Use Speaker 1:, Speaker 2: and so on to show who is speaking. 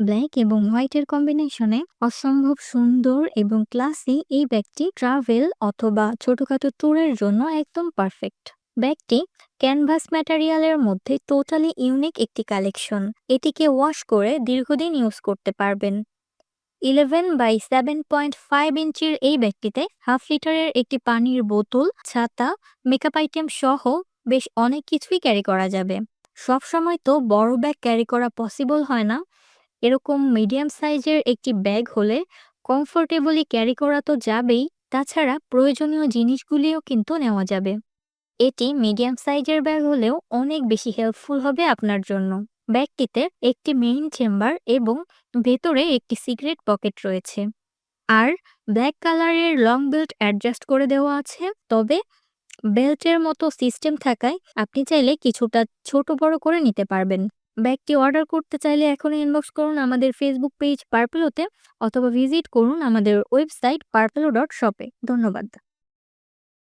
Speaker 1: Black এবং হোয়াইটের কম্বিনেশনে অসম্ভব সুন্দর এবং ক্লাসি এই ব্যাগটি ট্রাভেল অথবা ছোটখাটো ট্যুরের জন্য একদম পারফেক্ট। ব্যাগটি ক্যানভাস ম্যাটেরিয়ালের মধ্যে টোটালি ইউনিক একটি কালেকশন। এটিকে ওয়াশ করে দীর্ঘদিন ইউজ করতে পারবেন। Eleven by seven point five ইঞ্চির এই ব্যাগটিতে হাফ লিটারের একটি পানির বোতল, ছাতা, মেকআপ আইটেম সহ বেশ অনেক কিছুই ক্যারি করা যাবে। সবসময় তো বড় ব্যাগ ক্যারি করা পসিবল হয় না। এরকম মিডিয়াম সাইজের একটি ব্যাগ হলে কমফোর্টেবলি ক্যারি করা তো যাবেই, তাছাড়া প্রয়োজনীয় জিনিসগুলিও কিন্তু নেওয়া যাবে। এটি মিডিয়াম সাইজের ব্যাগ হলেও অনেক বেশি হেল্পফুল হবে আপনার জন্য। ব্যাগটিতে একটি মেইন চেম্বার এবং ভেতরে একটি সিগারেট পকেট রয়েছে। আর ব্ল্যাক কালারের লং বেল্ট অ্যাডজাস্ট করে দেওয়া আছে, তবে বেল্টের মতো সিস্টেম থাকায় আপনি চাইলে কিছুটা ছোট বড় করে নিতে পারবেন। ব্যাগটি অর্ডার করতে চাইলে এখনই ইনবক্স করুন আমাদের ফেসবুক পেজ পার্পেলোতে অথবা ভিজিট করুন আমাদের ওয়েবসাইট পার্পেলো ডট শপে ধন্যবাদ।